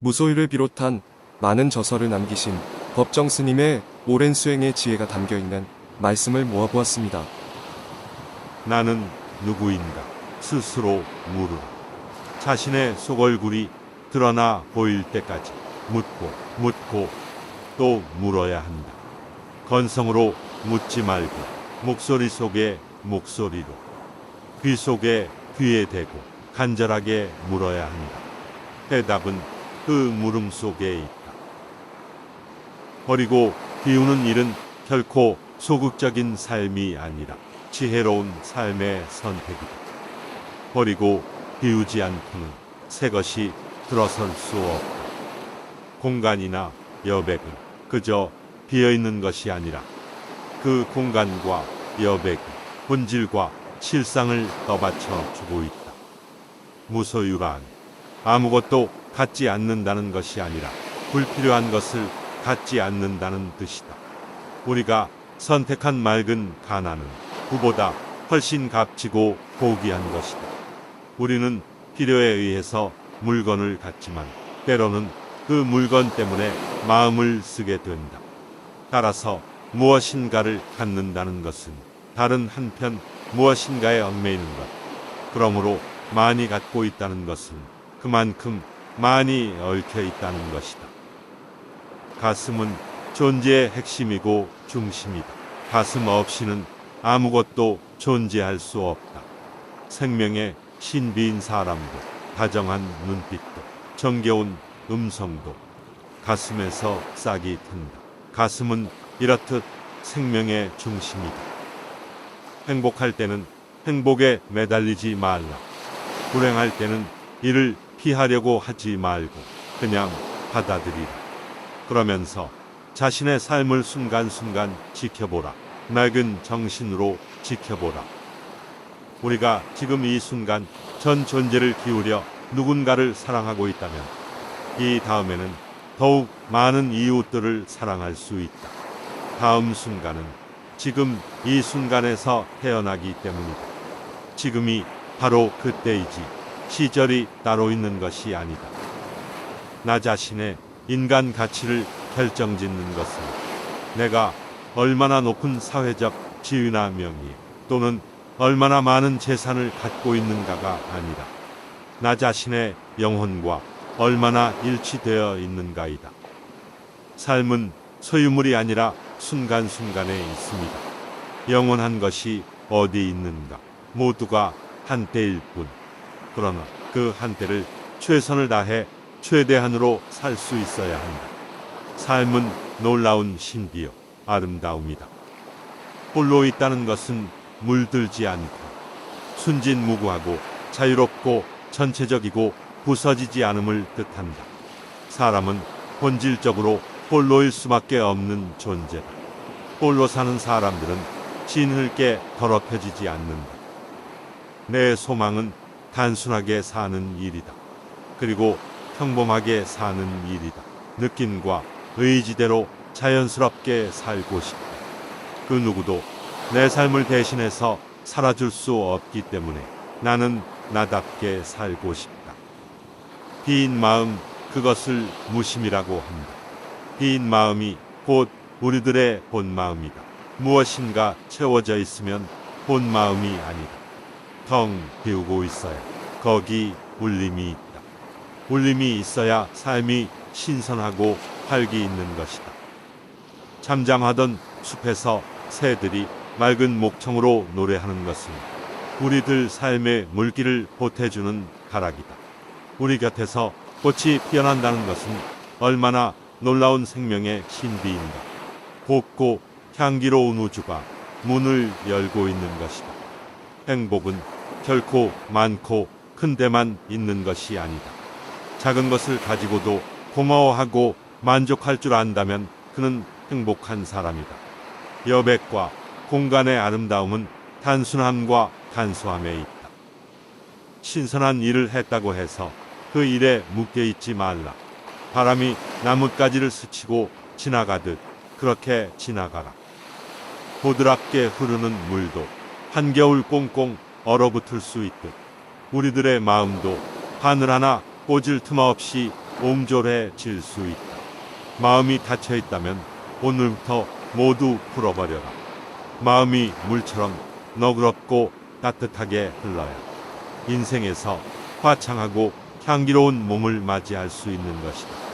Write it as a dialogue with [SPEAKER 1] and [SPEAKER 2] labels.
[SPEAKER 1] 무소유를 비롯한 많은 저서를 남기신 법정 스님의 오랜 수행의 지혜가 담겨있는 말씀을 모아보았습니다.
[SPEAKER 2] 나는 누구인가 스스로 물으라. 자신의 속얼굴이 드러나 보일 때까지 묻고 묻고 또 물어야 한다. 건성으로 묻지 말고 목소리 속에 목소리로 귀 속에 귀에 대고 간절하게 물어야 한다. 대답은 그 물음 속에 있다. 버리고 비우는 일은 결코 소극적인 삶이 아니라 지혜로운 삶의 선택이다. 버리고 비우지 않고는 새 것이 들어설 수 없다. 공간이나 여백은 그저 비어있는 것이 아니라 그 공간과 여백, 본질과 실상을 떠받쳐 주고 있다. 무소유란 아무것도 갖지 않는다는 것이 아니라 불필요한 것을 갖지 않는다는 뜻이다. 우리가 선택한 맑은 가난은 그보다 훨씬 값지고 고귀한 것이다. 우리는 필요에 의해서 물건을 갖지만 때로는 그 물건 때문에 마음을 쓰게 된다. 따라서 무엇인가를 갖는다는 것은 다른 한편 무엇인가에 얽매이는 것. 그러므로 많이 갖고 있다는 것은 그만큼 많이 얽혀 있다는 것이다. 가슴은 존재의 핵심이고 중심이다. 가슴 없이는 아무것도 존재할 수 없다. 생명의 신비인 사람도, 다정한 눈빛도, 정겨운 음성도 가슴에서 싹이 튼다. 가슴은 이렇듯 생명의 중심이다. 행복할 때는 행복에 매달리지 말라. 불행할 때는 이를 피하려고 하지 말고 그냥 받아들이라. 그러면서 자신의 삶을 순간순간 지켜보라. 맑은 정신으로 지켜보라. 우리가 지금 이 순간 전 존재를 기울여 누군가를 사랑하고 있다면 이 다음에는 더욱 많은 이웃들을 사랑할 수 있다. 다음 순간은 지금 이 순간에서 태어나기 때문이다. 지금이 바로 그때이지. 시절이 따로 있는 것이 아니다. 나 자신의 인간 가치를 결정짓는 것은 내가 얼마나 높은 사회적 지위나 명예 또는 얼마나 많은 재산을 갖고 있는가가 아니다. 나 자신의 영혼과 얼마나 일치되어 있는가이다. 삶은 소유물이 아니라 순간순간에 있습니다. 영원한 것이 어디 있는가? 모두가 한때일 뿐. 그러나 그 한때를 최선을 다해 최대한으로 살 수 있어야 한다. 삶은 놀라운 신비요 아름다움이다. 홀로 있다는 것은 물들지 않고 순진무구하고 자유롭고 전체적이고 부서지지 않음을 뜻한다. 사람은 본질적으로 홀로일 수밖에 없는 존재다. 홀로 사는 사람들은 진흙게 더럽혀지지 않는다. 내 소망은 단순하게 사는 일이다. 그리고 평범하게 사는 일이다. 느낌과 의지대로 자연스럽게 살고 싶다. 그 누구도 내 삶을 대신해서 살아줄 수 없기 때문에 나는 나답게 살고 싶다. 비인 마음, 그것을 무심이라고 한다. 비인 마음이 곧 우리들의 본 마음이다. 무엇인가 채워져 있으면 본 마음이 아니다. 텅 비우고 있어요. 거기 울림이 있다. 울림이 있어야 삶이 신선하고 활기 있는 것이다. 잠잠하던 숲에서 새들이 맑은 목청으로 노래하는 것은 우리들 삶의 물기를 보태주는 가락이다. 우리 곁에서 꽃이 피어난다는 것은 얼마나 놀라운 생명의 신비인가. 곱고 향기로운 우주가 문을 열고 있는 것이다. 행복은 결코 많고 큰 데만 있는 것이 아니다. 작은 것을 가지고도 고마워하고 만족할 줄 안다면 그는 행복한 사람이다. 여백과 공간의 아름다움은 단순함과 간소함에 있다. 신선한 일을 했다고 해서 그 일에 묶여 있지 말라. 바람이 나뭇가지를 스치고 지나가듯 그렇게 지나가라. 보드랍게 흐르는 물도 한겨울 꽁꽁 얼어붙을 수 있듯 우리들의 마음도 바늘 하나 꽂을 틈 없이 옹졸해질 수 있다. 마음이 닫혀 있다면 오늘부터 모두 풀어버려라. 마음이 물처럼 너그럽고 따뜻하게 흘러야 인생에서 화창하고 향기로운 몸을 맞이할 수 있는 것이다.